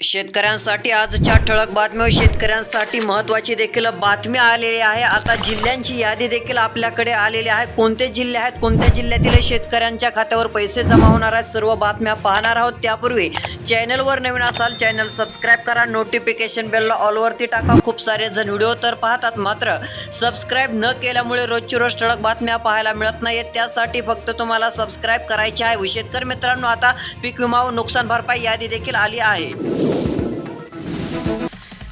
शेतकऱ्यांसाठी आजच्या ठळक बातम्या शेतकऱ्यांसाठी महत्त्वाची देखील बातमी आलेली आहे. आता जिल्ह्यांची यादी देखील आपल्याकडे आलेली आहे. कोणते जिल्हे आहेत? कोणत्या जिल्ह्यातील शेतकऱ्यांच्या खात्यावर पैसे जमा होणार आहेत? सर्व बातम्या पाहणार आहोत. त्यापूर्वी चॅनलवर नवीन असाल चॅनल सबस्क्राईब करा. नोटिफिकेशन बेलला ऑलवरती टाका. खूप सारे जण व्हिडिओ तर पाहतात मात्र सबस्क्राईब न केल्यामुळे रोजची रोज ठळक बातम्या पाहायला मिळत नाहीत. त्यासाठी फक्त तुम्हाला सबस्क्राईब करायचे आहे. व शेतकरी मित्रांनो आता पीक विमा व नुकसान भरपाई यादी देखील आली आहे.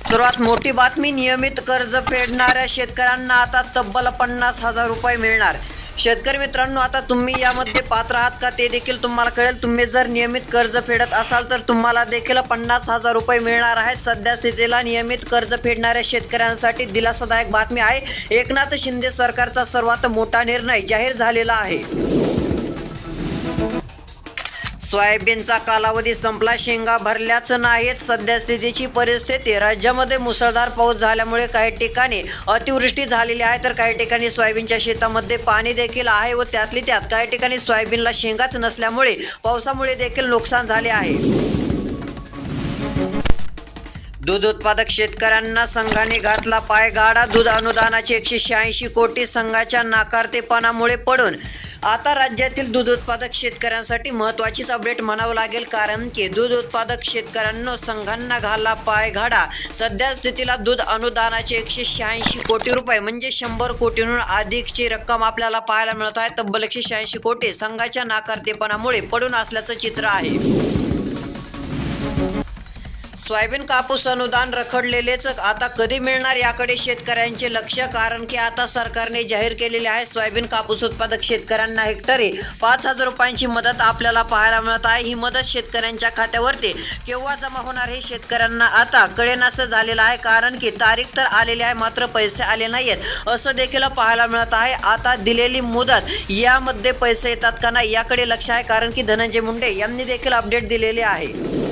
सर्वात मोठी बातमी नियमित कर्ज फेडणाऱ्या शेतकऱ्यांना आता तब्बल पन्नास हजार रुपये मिळणार. शेतकरी मित्रांनो आता तुम्ही यामध्ये पात्र आहात का ते देखील तुम्हाला कळेल. तुम्ही जर नियमित कर्ज फेडत असाल तर तुम्हाला देखील पन्नास हजार रुपये मिळणार आहेत. सध्या स्थितीला नियमित कर्ज फेडणाऱ्या शेतकऱ्यांसाठी दिलासादायक बातमी आहे. एकनाथ शिंदे सरकारचा सर्वात मोठा निर्णय जाहीर झालेला आहे. सोयाबीनचा कालावधी संपला शेंगा भरल्याच नाहीत. सध्या स्थितीची परिस्थिती राज्यामध्ये मुसळधार पाऊस झाल्यामुळे काही ठिकाणी अतिवृष्टी झालेली आहे तर काही ठिकाणी सोयाबीनच्या शेतामध्ये पाणी देखील आहे व त्यातली त्यात काही ठिकाणी सोयाबीनला शेंगाच नसल्यामुळे पावसामुळे देखील नुकसान झाले आहे. दूध उत्पादक शेतकऱ्यांना संघाने घातला पायगाडा. दूध अनुदानाचे एकशे शहाऐंशी कोटी संघाच्या नाकारतेपणामुळे पडून आता राज्यातील दूध उत्पादक शेतकऱ्यांसाठी महत्त्वाचीच अपडेट म्हणावं लागेल कारण की दूध उत्पादक शेतकऱ्यांना संघांना घाला पाय घाडा. सध्या स्थितीला दूध अनुदानाचे एकशे शहाऐंशी कोटी रुपये म्हणजे शंभर कोटींहून अधिकची रक्कम आपल्याला पाहायला मिळत आहे. तब्बल एकशे शहाऐंशी कोटी संघाच्या नाकारतेपणामुळे पडून असल्याचं चित्र आहे. सोयाबीन कापूस अनुदान रखडलेलेच आता कधी मिळणार याकडे शेतकऱ्यांचे लक्ष कारण की आता सरकारने जाहीर केलेले आहे सोयाबीन कापूस उत्पादक शेतकऱ्यांना हेक्टरी पाच हजार रुपयांची मदत आपल्याला पाहायला मिळत आहे. ही मदत शेतकऱ्यांच्या खात्यावरती केव्हा जमा होणार हे शेतकऱ्यांना आता कळेनासं झालेलं आहे कारण की तारीख तर आलेली आहे मात्र पैसे आले नाहीत असं देखील पाहायला मिळत आहे. आता दिलेली मुदत यामध्ये पैसे येतात का नाही याकडे लक्ष आहे कारण की धनंजय मुंडे यांनी देखील अपडेट दिलेले आहे.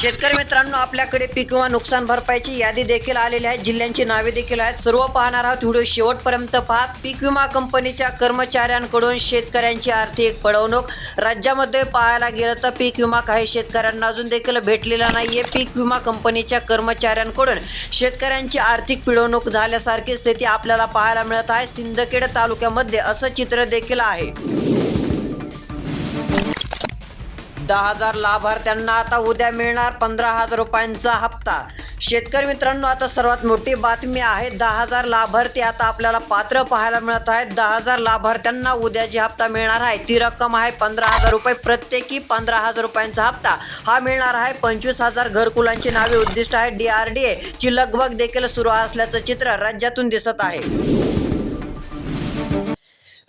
शेतकरी मित्रांनो आपल्याकडे पीक विमा नुकसान भरपाईची यादी देखील आलेली आहे. जिल्ह्यांची नावे देखील आहेत. सर्व पाहणार आहोत. व्हिडिओ शेवटपर्यंत पहा. पीक विमा कंपनीच्या कर्मचाऱ्यांकडून शेतकऱ्यांची आर्थिक पळवणूक राज्यामध्ये पाहायला गेलं तर पीक विमा काही शेतकऱ्यांना अजून देखील भेटलेला नाहीये. पीक विमा कंपनीच्या कर्मचाऱ्यांकडून शेतकऱ्यांची आर्थिक पिळवणूक झाल्यासारखी स्थिती आपल्याला पाहायला मिळत आहे. सिंदखेड तालुक्यामध्ये असं चित्र देखील आहे. दहा हजार लाभार्थ्यांना आता उद्या मिळणार पंधरा हजार रुपयांचा हप्ता. शेतकरी मित्रांनो आता सर्वात मोठी बातमी आहे दहा हजार लाभार्थी आता आपल्याला पात्र पाहायला मिळत आहेत. दहा हजार लाभार्थ्यांना उद्या जी हप्ता मिळणार आहे. ती रक्कम आहे पंधरा हजार रुपये प्रत्येकी पंधरा हजार रुपयांचा हप्ता. हा मिळणार आहे पंचवीस हजार घरकुलांची नावे उद्दिष्ट आहे. डी आर डी ची लगबग देखील सुरू असल्याचं चित्र राज्यातून दिसत आहे.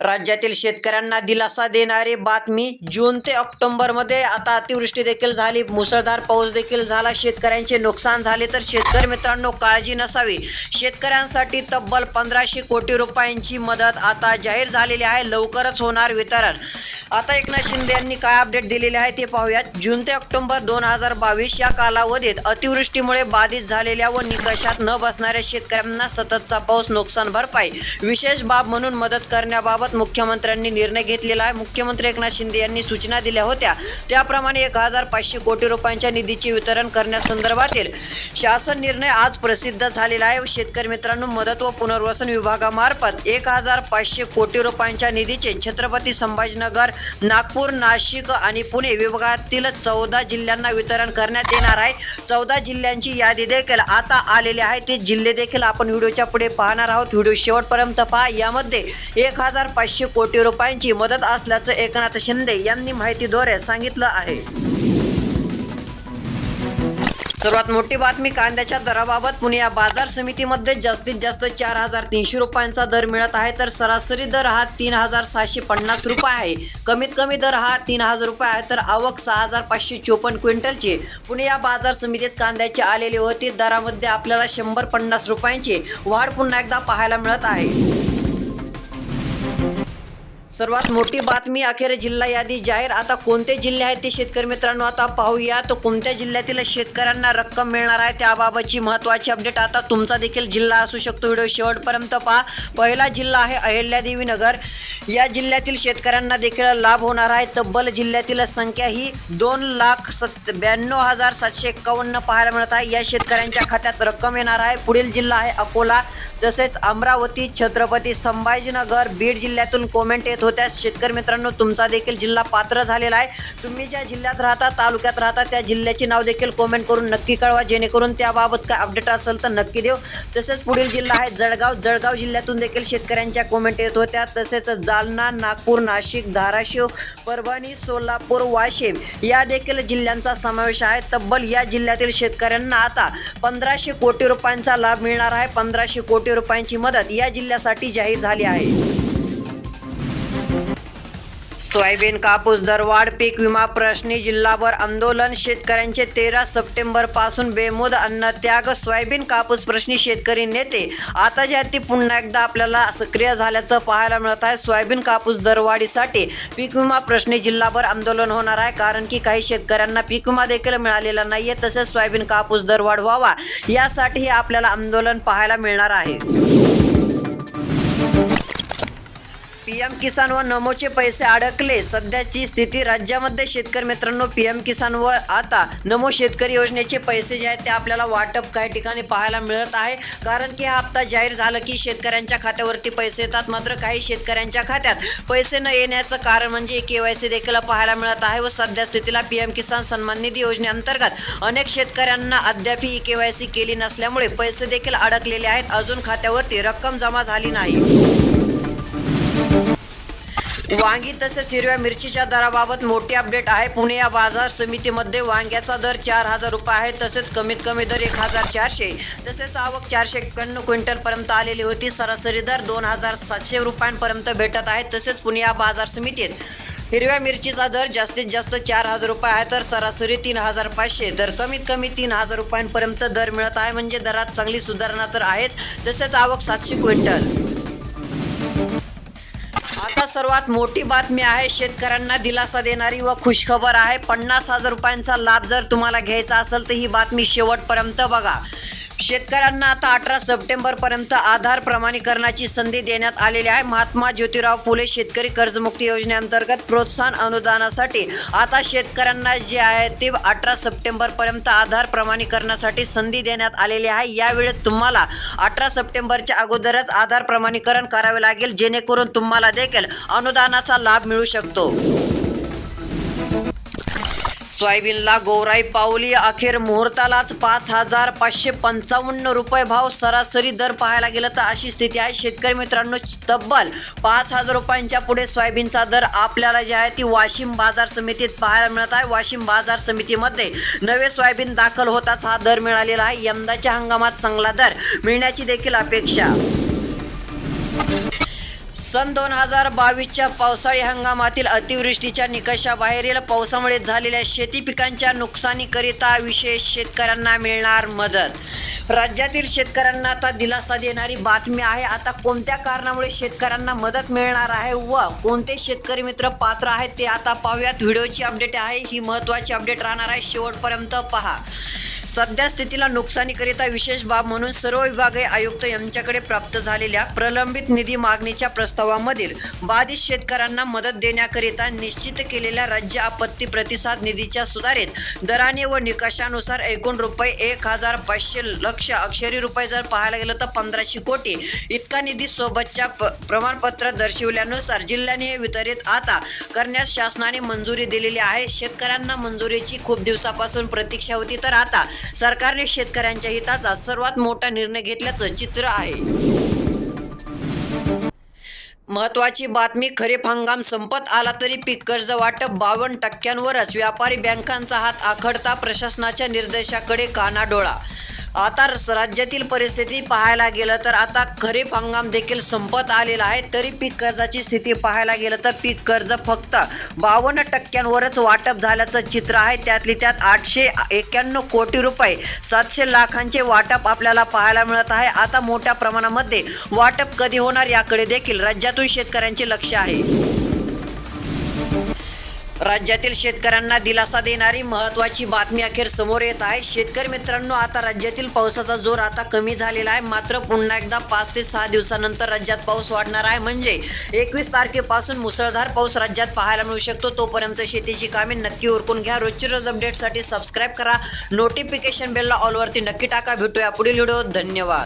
राज्यातील शेतकऱ्यांना दिलासा देणारी बातमी जून ते ऑक्टोबरमध्ये आता अतिवृष्टी देखील झाली मुसळधार पाऊस देखील झाला शेतकऱ्यांचे नुकसान झाले तर शेतकरी मित्रांनो काळजी नसावी. शेतकऱ्यांसाठी तब्बल पंधराशे कोटी रुपयांची मदत आता जाहीर झालेली आहे लवकरच होणार वितरण. आता एकनाथ शिंदे यांनी काय अपडेट दिलेले आहे ते पाहूयात. जून ते ऑक्टोबर दोन हजार बावीस या कालावधीत अतिवृष्टीमुळे बाधित झालेल्या व निकषात न बसणाऱ्या शेतकऱ्यांना सततचा पाऊस नुकसान भरपाई विशेष बाब म्हणून मदत करण्याबाबत मुख्यमंत्र्यांनी निर्णय घेतलेला आहे. मुख्यमंत्री एकनाथ शिंदे यांनी सूचना दिल्या होत्या. त्याप्रमाणे एक हजार पाचशे कोटी रुपयांच्या निधीचे वितरण करण्यासंदर्भातील शासन निर्णय आज प्रसिद्ध झालेला आहे. शेतकरी मित्रांनो मदत व पुनर्वसन विभागामार्फत एक हजार पाचशे कोटी रुपयांच्या निधीचे छत्रपती संभाजीनगर नागपूर नाशिक आणि पुणे विभागातील चौदा जिल्ह्यांना वितरण करण्यात येणार आहे. चौदा जिल्ह्यांची यादी देखील आता आलेली आहे. ते जिल्हे देखील आपण व्हिडिओच्या पुढे पाहणार आहोत. व्हिडिओ शेवटपर्यंत पहा. यामध्ये एक हजार पाचशे कोटी रुपयांची मदत असल्याचं एकनाथ शिंदे यांनी माहितीद्वारे सांगितलं आहे. सर्वात मोठी बातमी कांद्याच्या दराबाबत पुणे या बाजार समितीमध्ये जास्तीत जास्त चार हजार तीनशे रुपयांचा दर मिळत आहे तर सरासरी दर हा तीन हजार सहाशे पन्नास रुपये आहे. कमीत कमी दर हा तीन हजार रुपये आहे तर आवक सहा हजार पाचशे चोपन्न क्विंटलची. पुणे या बाजार समितीत कांद्याची आलेली होती दरामध्ये आपल्याला शंभर पन्नास रुपयांची वाढ पुन्हा एकदा पाहायला मिळत आहे. सर्वात मोठी बातमी अखेर जिल्हा यादी जाहीर. आता कोणते जिल्हे आहेत ते शेतकरी मित्रांनो आता पाहूया तर कोणत्या जिल्ह्यातील शेतकऱ्यांना रक्कम मिळणार आहे त्याबाबतची महत्त्वाची अपडेट आता तुमचा देखील जिल्हा असू शकतो. व्हिडिओ शेवटपर्यंत पहा. पहिला जिल्हा आहे अहिल्यादेवी नगर. या जिल्ह्यातील शेतकऱ्यांना देखील लाभ होणार आहे. तब्बल जिल्ह्यातील संख्या ही दोन लाख सत ब्याण्णव हजार सातशे एक्कावन्न पाहायला मिळत आहे. या शेतकऱ्यांच्या खात्यात रक्कम येणार आहे. पुढील जिल्हा आहे अकोला. तसेच अमरावती छत्रपती संभाजीनगर बीड जिल्ह्यातून कॉमेंट येत होत्या शेतकरी मित्रांनो तुमचा देखील जिल्हा पात्र झालेला आहे. तुम्ही ज्या जिल्ह्यात राहता तालुक्यात राहता त्या जिल्ह्याचे नाव देखील कॉमेंट करून नक्की कळवा. जेणेकरून त्याबाबत काय अपडेट असेल तर नक्की देऊ तसेच पुढील जिल्हा आहे जळगाव. जळगाव जिल्ह्यातून देखील शेतकऱ्यांच्या कॉमेंट येत होत्या. तसेच जालना नागपूर नाशिक धाराशिव परभणी सोलापूर वाशिम या देखील जिल्ह्यांचा समावेश आहे. तब्बल या जिल्ह्यातील शेतकऱ्यांना आता पंधराशे कोटी रुपयांचा लाभ मिळणार आहे. पंधराशे कोटी रुपयांची मदत या जिल्ह्यासाठी जाहीर झाली आहे. सोयाबीन कापूस दरवाढ पीक विमा प्रश्नी जिल्हाभर आंदोलन. शेतकऱ्यांचे तेरा सप्टेंबरपासून बेमुद अन्न त्याग सोयाबीन कापूस प्रश्नी शेतकरी नेते. आता जे ती पुन्हा एकदा आपल्याला सक्रिय झाल्याचं पाहायला मिळत आहे सोयाबीन कापूस दरवाढीसाठी पीक विमा प्रश्नी जिल्हाभर आंदोलन होणार आहे. कारण की काही शेतकऱ्यांना पीक विमा देखील मिळालेला नाहीये तसेच सोयाबीन कापूस दरवाढ व्हावा यासाठी हे आपल्याला आंदोलन पाहायला मिळणार आहे. पीएम किसान व नमोचे पैसे अडकले. सध्याची स्थिती राज्यामध्ये शेतकरी मित्रांनो पीएम किसान व आता नमो शेतकरी योजनेचे पैसे जे आहेत ते आपल्याला वाटप काही ठिकाणी पाहायला मिळत आहे. कारण की हा हप्ता जाहीर झालं की शेतकऱ्यांच्या खात्यावरती पैसे येतात मात्र काही शेतकऱ्यांच्या खात्यात पैसे न येण्याचं कारण म्हणजे के वाय सी देखील पाहायला मिळत आहे व सध्या स्थितीला पीएम किसान सन्मान निधी योजनेअंतर्गत अनेक शेतकऱ्यांना अद्याप ही के वाय सी केली नसल्यामुळे पैसे देखील अडकलेले आहेत. अजून खात्यावरती रक्कम जमा झाली नाही. वांगी तसेच हिरव्या मिरचीच्या दराबाबत मोठी अपडेट आहे. पुणे या बाजार समितीमध्ये वांग्याचा दर चार हजार रुपये आहे तसेच कमीत कमी दर एक हजार चारशे. तसेच आवक चारशे एक्क्याण्णव क्विंटलपर्यंत आलेली होती. सरासरी दर दोन हजार सातशे रुपयांपर्यंत भेटत आहे. तसेच पुणे या बाजार समितीत हिरव्या मिरचीचा दर जास्तीत जास्त चार हजार रुपये आहे तर सरासरी तीन हजार पाचशे. तर कमीत कमी तीन हजार रुपयांपर्यंत दर मिळत आहे म्हणजे दरात चांगली सुधारणा तर आहेच. तसेच आवक सातशे क्विंटल. आता सर्वात मोठी बातमी आहे शेतकऱ्यांना दिलासा देणारी व खुशखबर आहे. पन्नास हजार रुपयांचा लाभ जर तुम्हाला घ्यायचा असेल तर ही बातमी शेवटपर्यंत बघा. शेतकऱ्यांना आता अठरा सप्टेंबर पर्यंत आधार प्रमाणीकरणाची संधी देण्यात आलेली आहे. महात्मा ज्योतिराव फुले शेतकरी कर्जमुक्ती योजनेअंतर्गत प्रोत्साहन अनुदानासाठी आता शेतकऱ्यांना जे आहे ते अठरा सप्टेंबर पर्यंत आधार प्रमाणीकरणासाठी संधी देण्यात आलेली आहे. यावेळी तुम्हाला अठरा सप्टेंबरच्या अगोदरच आधार प्रमाणीकरण करावे लागेल. जेणेकरून तुम्हाला देखील अनुदानाचा लाभ मिळू शकतो. सोयाबीनला गोराई पावली. अखेर मुहूर्तालाच पाच हजार पाचशे पंचावन्न रुपये भाव सरासरी दर पाहायला गेलं तर अशी स्थिती आहे. शेतकरी मित्रांनो तब्बल पाच हजार रुपयांच्या पुढे सोयाबीनचा दर आपल्याला जे आहे ती वाशिम बाजार समितीत पाहायला मिळत आहे. वाशिम बाजार समितीमध्ये नवे सोयाबीन दाखल होताच हा दर मिळालेला आहे. यंदाच्या हंगामात चांगला दर मिळण्याची देखील अपेक्षा. सन दोन हजार बावीसच्या पावसाळी हंगामातील अतिवृष्टीच्या निकषाबाहेरील पावसामुळे झालेल्या शेती पिकांच्या नुकसानीकरिता विशेष शेतकऱ्यांना मिळणार मदत. राज्यातील शेतकऱ्यांना आता दिलासा देणारी बातमी आहे. आता कोणत्या कारणामुळे शेतकऱ्यांना मदत मिळणार आहे व कोणते शेतकरी मित्र पात्र आहेत ते आता पाहूयात. व्हिडिओची अपडेट आहे. ही महत्त्वाची अपडेट राहणार आहे. शेवटपर्यंत पहा. सध्या स्थितीला नुकसानीकरिता विशेष बाब म्हणून सर्व विभागीय आयुक्त यांच्याकडे प्राप्त झालेल्या प्रलंबित निधी मागणीच्या प्रस्तावामधील बाधित शेतकऱ्यांना मदत देण्याकरिता निश्चित केलेल्या राज्य आपत्ती प्रतिसाद निधीच्या सुधारित दराने व निकषानुसार एकूण रुपये एक हजार पाचशे लक्ष अक्षरी रुपये जर पाहायला गेलं तर पंधराशे कोटी. इतका निधी सोबतच्या प- प्रमाणपत्र दर्शविल्यानुसार जिल्ह्याने हे वितरित आता करण्यास शासनाने मंजुरी दिलेली आहे. शेतकऱ्यांना मंजुरीची खूप दिवसापासून प्रतीक्षा होती तर आता सरकारने शेतकऱ्यांच्या हिताचा सर्वात मोठा निर्णय घेतल्याचं चित्र आहे. महत्वाची बातमी खरीप हंगाम संपत आला तरी पीक कर्ज वाटप बावन्न टक्क्यांवरच. व्यापारी बँकांचा हात आखडता प्रशासनाच्या निर्देशाकडे कानाडोळा आता राज्यातील परिस्थिती पाहायला गेलं तर आता खरीप हंगाम देखील संपत आलेला आहे. तरी पीक कर्जाची स्थिती पाहायला गेलं तर पीक कर्ज फक्त बावन्न टक्क्यांवरच वाटप झाल्याचं चित्र आहे. त्यातली त्यात आठशे एक्क्याण्णव कोटी रुपये सातशे लाखांचे वाटप आपल्याला पाहायला मिळत आहे. आता मोठ्या प्रमाणामध्ये वाटप कधी होणार याकडे देखील राज्यातून शेतकऱ्यांचे लक्ष आहे. राज्यातील शेतकऱ्यांना दिलासा देणारी महत्वाची बातमी अखेर समोर येत आहे. शेतकरी मित्रांनो आता राज्यातील पावसाचा जोर आता कमी झालेला आहे. मात्र पुन्हा एकदा पाच ते सहा दिवसानंतर राज्यात पाऊस वाढणार आहे. म्हणजे एकवीस तारखेपासून मुसळधार पाऊस राज्यात पाहायला मिळू शकतो. तोपर्यंत शेतीची कामे नक्की उरकून घ्या. रोजची रोज अपडेटसाठी सबस्क्राईब करा. नोटिफिकेशन बेलला ऑलवरती नक्की टाका. भेटूया पुढील व्हिडिओ धन्यवाद.